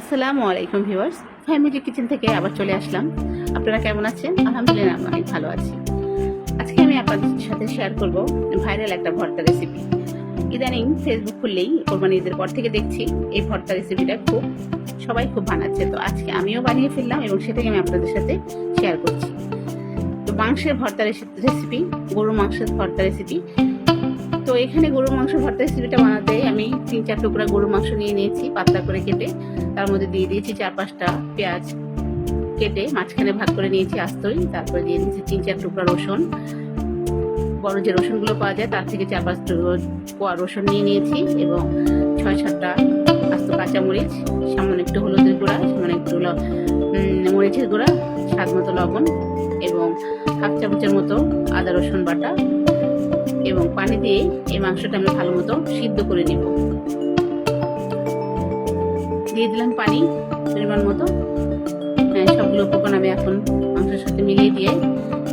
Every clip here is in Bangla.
আসসালামু আলাইকুম ভিউয়ার্স, ফ্যামিলি কিচেন থেকে আবার চলে আসলাম। আপনারা কেমন আছেন? আলহামদুলিল্লাহ আমি ভালো আছি। আজকে আমি আপনাদের সাথে শেয়ার করব ভাইরাল একটা ভর্তা রেসিপি ইদানিং ফেসবুক খুললেই কোরবানি ঈদের পর থেকে দেখছি এই ভর্তা রেসিপিটা খুব, সবাই খুব বানাচ্ছে। তো আজকে আমিও বানিয়ে ফেললাম এবং সেটাই আমি আপনাদের সাথে শেয়ার করছি। তো মাংসের ভর্তা রেসিপি গরুর মাংসের ভর্তা রেসিপি তো এখানে গরুর মাংস ভর্তা রেসিপিটা বানাতে আমি তিন চার টুকরা গরুর মাংস নিয়ে নিয়েছি, পাতলা করে কেটে। তার মধ্যে দিয়ে দিয়েছি চার পাঁচটা পেঁয়াজ কেটে, মাঝখানে ভাগ করে নিয়েছি আস্তই, তারপরে দিয়ে দিয়েছি তিন চার টুকরা রসুন। বড় যে রসুনগুলো পাওয়া যায়, তার থেকে চার পাঁচ কোয়া রসুন নিয়ে নিয়েছি এবং ছয় সাতটা আস্ত কাঁচামরিচ, সামান্য একটু হলুদের গুঁড়া, সামান্য একটু মরিচের গুঁড়া, স্বাদ মতো লবণ এবং হাফ চামচের মতো আদা রসুন বাটা এবং পানি দিয়ে এই মাংসটা আমি ভালো মতো সিদ্ধ করে নিব। দিয়ে দিলাম পানি পরিমাণ মতো। হ্যাঁ, সবগুলো উপকরণ আমি এখন মাংসের সাথে মিলিয়ে দিয়ে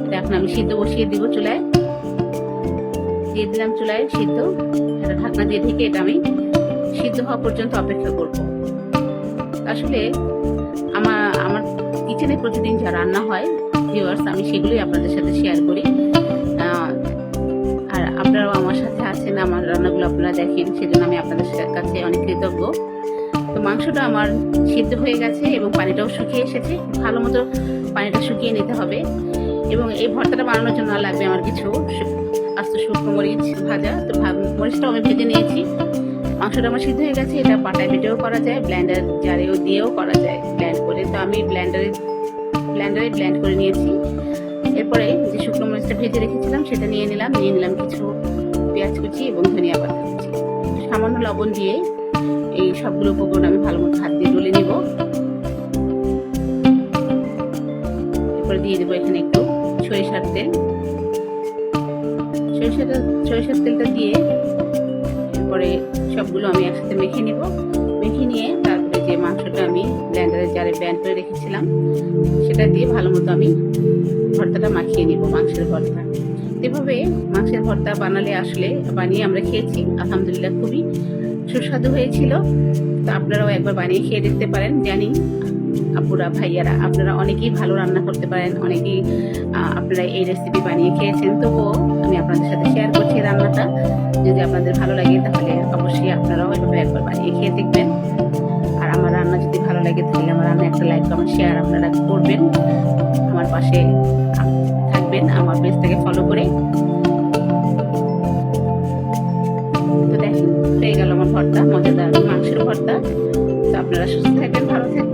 এটা এখন আমি সিদ্ধ বসিয়ে দিব চুলায়। দিয়ে দিলাম চুলায় সিদ্ধ। একটা ঢাকনা দিয়ে ঢেকে এটা আমি সিদ্ধ হওয়া পর্যন্ত অপেক্ষা করব। আসলে আমার আমার কিচেনে প্রতিদিন যা রান্না হয় ভিউয়ার্স আমি সেগুলোই আপনাদের সাথে শেয়ার করি। রান্নাগুলো আপনারা দেখেন সেজন্য আমি আপনাদের কাছে অনেক কৃতজ্ঞ। তো মাংসটা আমার সিদ্ধ হয়ে গেছে এবং পানিটাও শুকিয়ে এসেছে। ভালো মতো পানিটা শুকিয়ে নিতে হবে। এবং এই ভর্তাটা বানানোর জন্য লাগবে আমার কিছু আস্ত শুকনো মরিচ ভাজা। তো মরিচটাও আমি ভেজে নিয়েছি। মাংসটা আমার সিদ্ধ হয়ে গেছে। এটা পাটায় বেটেও করা যায় ব্ল্যান্ডার জারেও দিয়েও করা যায়। ব্ল্যান্ড করে তো আমি ব্ল্যান্ডারে ব্ল্যান্ডারে ব্ল্যান্ড করে নিয়েছি। এরপরে যে শুকনো মরিচটা ভেজে রেখেছিলাম, সেটা নিয়ে নিলাম। নিয়ে নিলাম কিছু পেঁয়াজ কুচি এবং ধনিয়া পাতা কুচি। সামান্য লবণ দিয়ে এই সবগুলো উপকরণ আমি ভালো মতো হাত দিয়ে ডলে নিব। এরপরে দিয়ে দেবো এখানে একটু সরিষার তেল। সরিষাটা সরিষার তেলটা দিয়ে এরপরে সবগুলো আমি একসাথে মেখে নিব। মেখে নিয়ে তারপরে যে মাংসটা আমি ব্ল্যান্ডারে জারে ব্যান্ড করে রেখেছিলাম, সেটা দিয়ে ভালো মতো আমি ভর্তাটা মাখিয়ে নিব, মাংসের ভর্তা। এভাবে মাংসের ভর্তা বানালে আসলে বানিয়ে আমরা খেয়েছি। আলহামদুলিল্লাহ খুবই সুস্বাদু হয়েছিল। তো আপনারাও একবার বানিয়ে খেয়ে দেখতে পারেন। জানি আপুরা, ভাইয়ারা, আপনারা অনেকেই ভালো রান্না করতে পারেন, অনেকেই আপনারা এই রেসিপি বানিয়ে খেয়েছেন। তবুও আমি আপনাদের সাথে শেয়ার করছি রান্নাটা। যদি আপনাদের ভালো লাগে তাহলে অবশ্যই আপনারাও এভাবে একবার বানিয়ে খেয়ে দেখবেন। আর আমার রান্না যদি ভালো লাগে তাহলে আমার রান্না একটা লাইক কমেন্ট শেয়ার আপনারা করবেন। আমার পাশে থাকবেন আমার পেজটাকে ফলো করে। তো দেখেন, হয়ে গেল আমার ভর্তা, মজাদার মাংসের ভর্তা। তো আপনারা সুস্থ থাকবেন, ভালো থাকবেন।